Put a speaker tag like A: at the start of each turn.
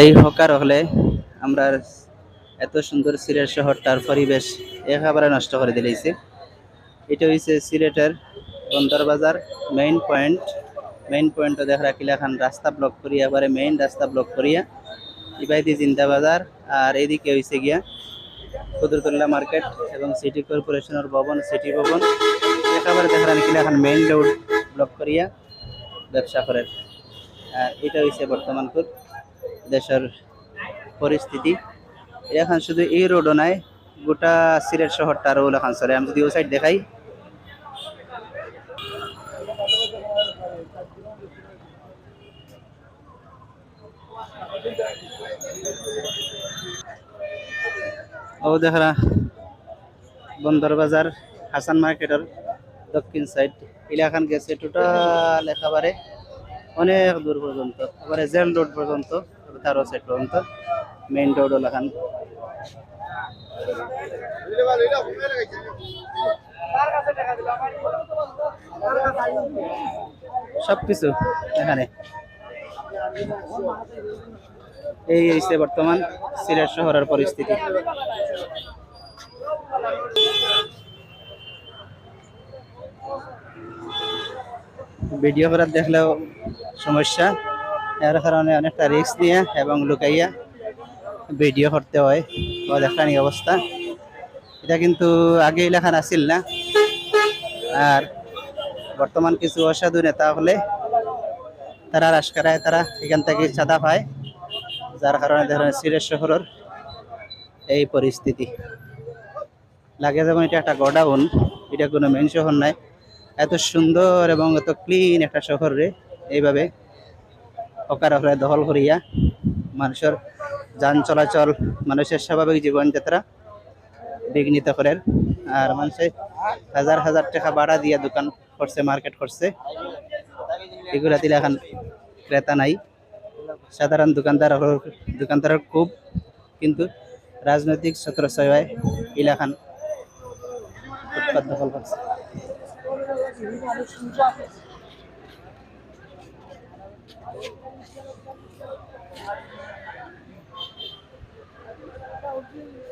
A: এই হকার হলে আমরা এত সুন্দর সিলেট শহরটার পরিবেশ একেবারে নষ্ট করে দিলেছে এটা হইছে সিলেটের বন্দর বাজার মেইন পয়েন্ট মেইন পয়েন্টে দেখা রাখিলা খান রাস্তা ব্লক করিয়া, এবারে মেইন রাস্তা ব্লক করিয়া ইবাইদি জিন্দা বাজার, আর এদিকে হইছে গিয়া কুদরতুল্লাহ মার্কেট এবং সিটি কর্পোরেশনের ভবন সিটি ভবন। একেবারে দেখা রাখিলা খান মেইন রোড ব্লক করিয়া ব্যবসা করেন এটা হইছে বর্তমান দেশের পরিস্থিতি। এখন শুধু এই রোডও নাই, গোটা সিলেট শহরটা আরও এখন চলে। আমি যদি ও সাইড দেখাই। ও দেখা বন্দর বাজার, হাসান মার্কেটের দক্ষিণ সাইড এলাকান গেছে টোটাল একেবারে অনেক দূর পর্যন্ত এবারে জেল রোড পর্যন্ত তারও সাইড পর্যন্ত মেইন রোড এলাকান সবকিছু এখানে। এই হইছে বর্তমান সিলেট শহরের পরিস্থিতি। ভিডিও করার দেখলেও সমস্যা। এর কারণে অনেকটা রিস্ক নিয়ে এবং লুকাইয়া ভিডিও করতে হয়। দেখানি অবস্থা। এটা কিন্তু আগে লেখান আসিল না। আর বর্তমান কিছু অসাধু নেতা হলে তারা রাজকারায় তারা এখান থেকে চাঁদা পায়। যার কারণে ধরেন সিলেট শহরের এই পরিস্থিতি। লাগে যেমন এটা একটা গোডাউন এটা কোনো মেন শহর নাই। এত সুন্দর এবং এত ক্লিন একটা শহর রে। এইভাবে হকার হকারে দখল করিয়া মানুষের যান চলাচল, মানুষের স্বাভাবিক জীবনযাত্রা বিঘ্নিত করেন। আর মানুষে হাজার হাজার টাকা ভাড়া দিয়া দোকান করছে, মার্কেট করছে। এগুলা দিলে এখন ক্রেতা নাই। সাধারণ দোকানদার দোকানদারের খুব। কিন্তু রাজনৈতিক ছত্রছায়ায় ইলাখান উৎপাদ দখল করছে। Thank you.